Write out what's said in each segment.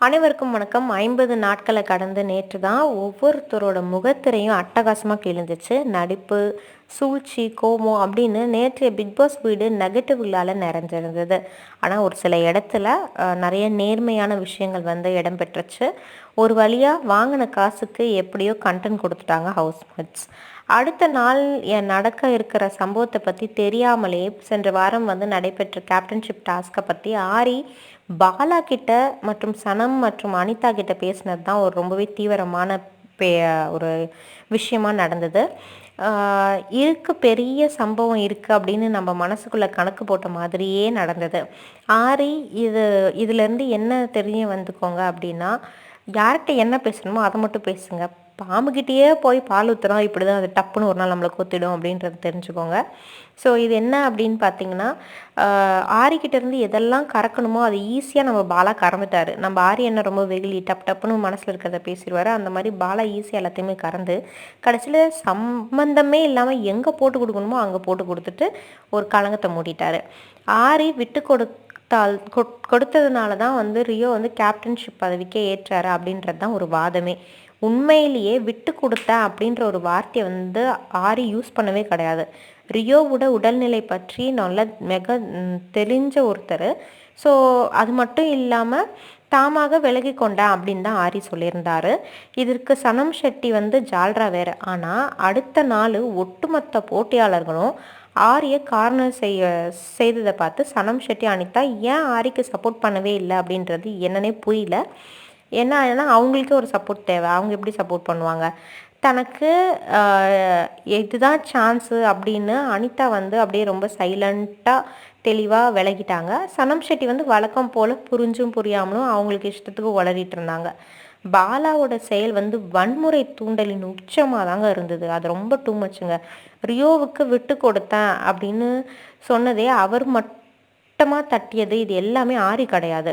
அனைவருக்கும் வணக்கம். ஐம்பது நாட்களை கடந்து நேற்று தான் ஒவ்வொருத்தரோட முகத்திரையும் அட்டகாசமாக கிழிஞ்சிச்சு. நடிப்பு சூழ்ச்சி கோமம் அப்படின்னு நேற்றைய பிக் பாஸ் வீடு நெகட்டிவ்களால் நிறைஞ்சிருந்தது. ஆனால் ஒரு சில இடத்துல நிறைய நேர்மையான விஷயங்கள் வந்து இடம்பெற்றுச்சு. ஒரு வழியாக வாங்கின காசுக்கு எப்படியோ கண்டென்ட் கொடுத்துட்டாங்க ஹவுஸ்மேட்ஸ் அடுத்த நாள் என் நடக்க இருக்கிற சம்பவத்தை பற்றி தெரியாமலே சென்ற வாரம் வந்து நடைபெற்ற கேப்டன்ஷிப் டாஸ்க்கை பற்றி ஆரி பாலா கிட்ட மற்றும் சனம் மற்றும் அனிதா கிட்ட பேசினது தான் ஒரு ரொம்பவே தீவிரமான பே ஒரு விஷயமா நடந்தது. இருக்கு பெரிய சம்பவம் இருக்குது அப்படின்னு நம்ம மனசுக்குள்ளே கணக்கு போட்ட மாதிரியே நடந்தது. ஆரி இது இதுலேருந்து என்ன தெரிய வந்துக்கோங்க அப்படின்னா யார்கிட்ட என்ன பேசணுமோ அதை மட்டும் பேசுங்க. பாம்புக்கிட்டேயே போய் பால் ஊற்றுறோம் இப்படி தான் அது டப்புன்னு ஒரு நாள் நம்மளை கொத்திடும் அப்படின்றத தெரிஞ்சுக்கோங்க. ஸோ இது என்ன அப்படின்னு பார்த்தீங்கன்னா ஆஹ் ஆரிக்கிட்ட இருந்து எதெல்லாம் கறக்கணுமோ அது ஈஸியாக நம்ம பாலா கறந்துட்டாரு. நம்ம ஆரி என்ன ரொம்ப வெகுளி டப் டப்புன்னு மனசில் இருக்கிறத பேசிடுவாரு. அந்த மாதிரி பாலா ஈஸியாக எல்லாத்தையுமே கறந்து கடைசியில் சம்பந்தமே இல்லாமல் எங்கே போட்டு கொடுக்கணுமோ அங்கே போட்டு கொடுத்துட்டு ஒரு கலங்கத்தை மூடிட்டாரு. ஆரி விட்டு கொடுத்தால் கொடுத்ததுனால தான் வந்து ரியோ வந்து கேப்டன்ஷிப் பதவிக்கே ஏற்றாரு அப்படின்றது தான் ஒரு வாதமே. உண்மையிலேயே விட்டு கொடுத்தேன் அப்படின்ற ஒரு வார்த்தையை வந்து ஆரி யூஸ் பண்ணவே கிடையாது. ரியோவோட உடல்நிலை பற்றி நல்ல மிக தெரிஞ்ச ஒருத்தர். ஸோ அது மட்டும் இல்லாமல் தாமாக விலகி கொண்டேன் அப்படின்னு தான் ஆரி சொல்லியிருந்தாரு. இதற்கு சனம் ஷெட்டி வந்து ஜால்ரா வேறு. ஆனால் அடுத்த நாள் ஒட்டுமொத்த போட்டியாளர்களும் ஆரியை கார்னர் செய்ய செய்ததை பார்த்து சனம் ஷெட்டி அனிதா ஏன் ஆரிக்கு சப்போர்ட் பண்ணவே இல்லை அப்படின்றது என்னன்னே புரியல. ஏன்னா அவங்களுக்கே ஒரு சப்போர்ட் தேவை. அவங்க எப்படி சப்போர்ட் பண்ணுவாங்க? தனக்கு இதுதான் சான்ஸு அப்படின்னு அனிதா வந்து அப்படியே ரொம்ப சைலண்ட்டாக தெளிவாக விலகிட்டாங்க சனம் ஷெட்டி வந்து வழக்கம் போல் புரிஞ்சும் புரியாமலும் அவங்களுக்கு இஷ்டத்துக்கு உளறிட்டு இருந்தாங்க. பாலாவோட செயல் வந்து வன்முறை தூண்டலின் உச்சமாக தாங்க இருந்தது. அது ரொம்ப டூ மச்சுங்க ரியோவுக்கு விட்டு கொடுத்தேன் அப்படின்னு சொன்னதே அவர் மட்டமாக தட்டியது இது எல்லாமே ஆரி கிடையாது.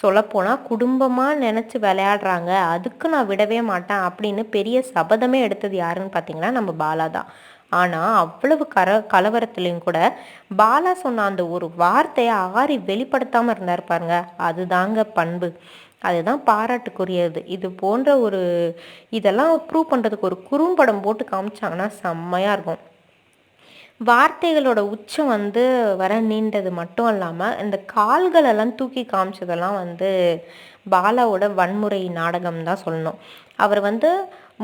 சொல்லப்போனால் குடும்பமாக நினச்சி விளையாடுறாங்க. அதுக்கு நான் விடவே மாட்டேன் அப்படின்னு பெரிய சபதமே எடுத்தது யாருன்னு பார்த்தீங்கன்னா நம்ம பாலா தான். ஆனால் அவ்வளவு கர கலவரத்துலேயும் கூட பாலா சொன்ன அந்த ஒரு வார்த்தையை ஆறி வெளிப்படுத்தாமல் இருந்தார் பாருங்க. அதுதாங்க பண்பு. அதுதான் பாராட்டுக்குரியது. இது போன்ற ஒரு இதெல்லாம் ப்ரூவ் பண்ணுறதுக்கு ஒரு குறும்படம் போட்டு காமிச்சாங்கன்னா செம்மையாக இருக்கும். வார்த்தைகளோட உச்சம் வந்து வர நீண்டது மட்டும் இல்லாமல் இந்த கால்களெல்லாம் தூக்கி காமிச்சதெல்லாம் வந்து பாலாவோட வன்முறை நாடகம் தான் சொல்லணும். அவர் வந்து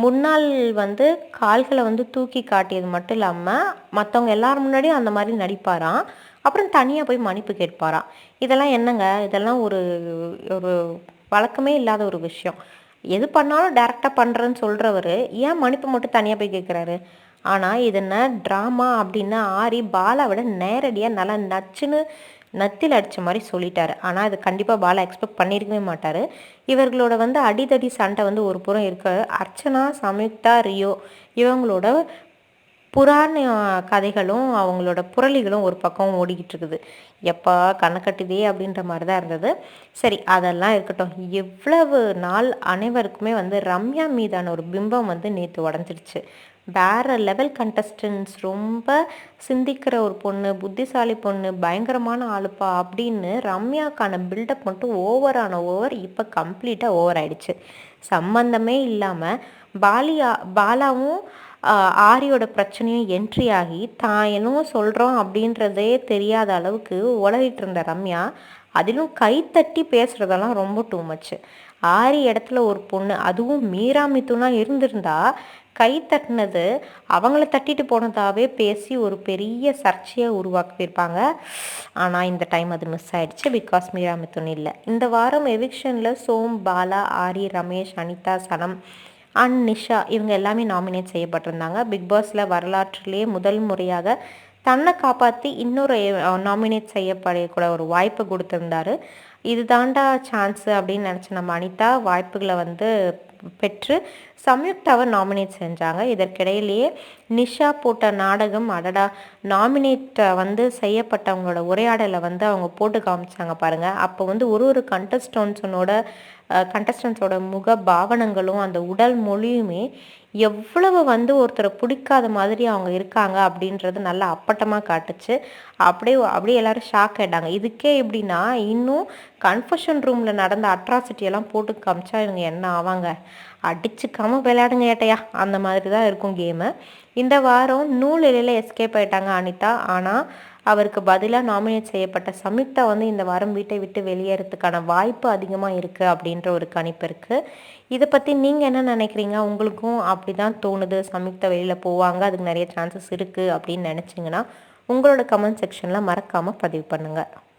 முன்னாள் வந்து கால்களை வந்து தூக்கி காட்டியது மட்டும் இல்லாமல் மற்றவங்க எல்லாரும் முன்னாடியும் அந்த மாதிரி நடிப்பாராம். அப்புறம் தனியாக போய் மன்னிப்பு கேட்பாராம். இதெல்லாம் என்னங்க? இதெல்லாம் ஒரு ஒரு வழக்கமே இல்லாத ஒரு விஷயம். எது பண்ணாலும் டேரெக்டாக பண்ணுறேன்னு சொல்கிறவர் ஏன் மன்னிப்பு மட்டும் தனியாக போய் கேட்குறாரு? ஆனால் இதனை ட்ராமா அப்படின்னு ஆரி பாலாவிட நேரடியாக நல்லா நச்சுன்னு நத்தில் அடித்த மாதிரி சொல்லிட்டாரு. ஆனால் அது கண்டிப்பாக பாலா எக்ஸ்பெக்ட் பண்ணியிருக்கவே மாட்டார். இவர்களோட வந்து அடிதடி சண்டை வந்து ஒரு புறம் இருக்க. அர்ச்சனா சம்யுக்தா ரியோ இவங்களோட புராண கதைகளும் அவங்களோட புரளிகளும் ஒரு பக்கம் ஓடிக்கிட்டு இருக்குது. எப்பா கணக்கட்டுதே கட்டுதே அப்படின்ற மாதிரி தான் இருந்தது. சரி அதெல்லாம் இருக்கட்டும். எவ்வளவு நாள் அனைவருக்குமே வந்து ரம்யா மீதான ஒரு பிம்பம் வந்து நேற்று உடஞ்சிடுச்சு வேறு லெவல் கண்டஸ்டன்ஸ் ரொம்ப சிந்திக்கிற ஒரு பொண்ணு புத்திசாலி பொண்ணு பயங்கரமான ஆளுப்பா அப்படின்னு ரம்யாக்கான பில்டப் மட்டும் ஓவரான ஓவர் இப்போ கம்ப்ளீட்டாக ஓவர் ஆயிடுச்சு. சம்பந்தமே இல்லாமல் பாலியா பாலாவும் ஆரியோட பிரச்சனையும் என்ட்ரி ஆகி தான் என்னவோ சொல்கிறோம் அப்படின்றதே தெரியாத அளவுக்கு உலகிட்டு இருந்த ரம்யா அதிலும் கைத்தட்டி பேசுகிறதெல்லாம் ரொம்ப டூ மச்சு ஆரி இடத்துல ஒரு பொண்ணு அதுவும் மீரா மிதுனா இருந்திருந்தா கை தட்டினது அவங்கள தட்டிட்டு போனதாவே பேசி ஒரு பெரிய சர்ச்சையை உருவாக்கியிருப்பாங்க. ஆனால் இந்த டைம் அது மிஸ் ஆயிடுச்சு பிகாஸ் மீராமித்துன் இல்லை. இந்த வாரம் எவிக்ஷனில் சோம் பாலா ஆரி ரமேஷ் அனிதா சனம் அண்ட் நிஷா இவங்க எல்லாமே நாமினேட் செய்யப்பட்டிருந்தாங்க. பிக் பாஸில் வரலாற்றிலே முதல் முறையாக தன்னை காப்பாற்றி இன்னொரு நாமினேட் செய்யப்படக்கூட ஒரு வாய்ப்பு கொடுத்துருந்தாரு. இது தாண்டா சான்ஸு அப்படின்னு நினச்ச நம்ம அனிதா வாய்ப்புகளை வந்து பெற்று சம்யுக்தாவை நாமினேட் செஞ்சாங்க. இதற்கிடையிலேயே நிஷா போட்ட நாடகம் அடடா நாமினேட் வந்து செய்யப்பட்டவங்களோட உரையாடலை வந்து அவங்க போட்டு காமிச்சாங்க பாருங்கள் அப்போ வந்து ஒரு ஒரு கண்டஸ்டன்ஸனோட கண்டஸ்டன்ஸோட முக பாவனங்களும் அந்த உடல் மொழியுமே எவ்வளவு வந்து ஒருத்தரை பிடிக்காத மாதிரி அவங்க இருக்காங்க அப்படின்றது நல்லா அப்பட்டமாக காட்டுச்சு. அப்படியே அப்படியே எல்லாரும் ஷாக் ஆகிட்டாங்க இதுக்கே எப்படின்னா இன்னும் கன்ஃபஷன் ரூமில் நடந்த அட்ராசிட்டி எல்லாம் போட்டு காமிச்சா இவங்க என்ன ஆவாங்க? அடிச்சுக்காம விளையாடுங்க ஏட்டையா? அந்த மாதிரி தான் இருக்கும் கேமு இந்த வாரம் நூல் இலையில் எஸ்கேப் ஆயிட்டாங்க அனிதா. ஆனால் அவருக்கு பதிலாக நாமினேட் செய்யப்பட்ட சமிக்தா வந்து இந்த வாரம் வீட்டை விட்டு வெளியேறதுக்கான வாய்ப்பு அதிகமாக இருக்குது அப்படின்ற ஒரு கணிப்பு இருக்குது இதை பற்றி நீங்கள் என்ன நினைக்கிறீங்க? உங்களுக்கும் அப்படி தான் தோணுது. சமிக்தா வெளியில் போவாங்க. அதுக்கு நிறைய சான்சஸ் இருக்குது அப்படின்னு நினச்சிங்கன்னா உங்களோட கமெண்ட் செக்ஷனில் மறக்காமல் பதிவு பண்ணுங்கள்